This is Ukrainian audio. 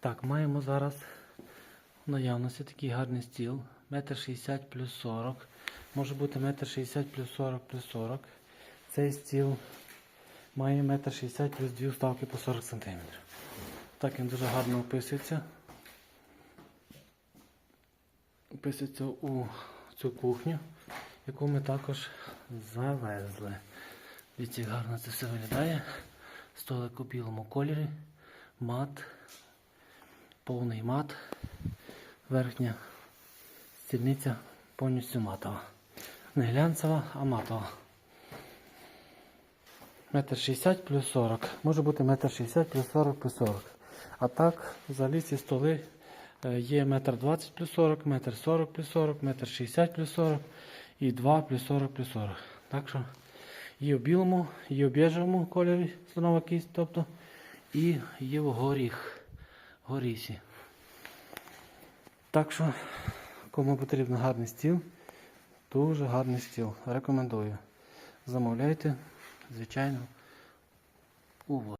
Так, маємо зараз в наявності такий гарний стіл. Метр 60 плюс 40. Може бути метр 60 плюс 40 плюс 40. Цей стіл має метр 60 плюс дві вставки по 40 см. Так він дуже гарно описується. Описується у цю кухню, яку ми також завезли. Дивіться, гарно це все виглядає. Столик у білому кольорі, мат, повний мат, верхня стільниця повністю матова. Не глянцева, а матова. Метр 60 плюс 40. Може бути метр 60 плюс 40 плюс 40. А так, взагалі ці столи е, є метр 20 плюс 40, метр 40 плюс 40, метр 60 плюс 40 і 2 плюс 40 плюс 40. Так що є в білому, є в біжевому кольорі слонова кість, тобто, і є в горіх, горісі. Так що, кому потрібен гарний стіл, дуже гарний стіл. Рекомендую. Замовляйте, звичайно, у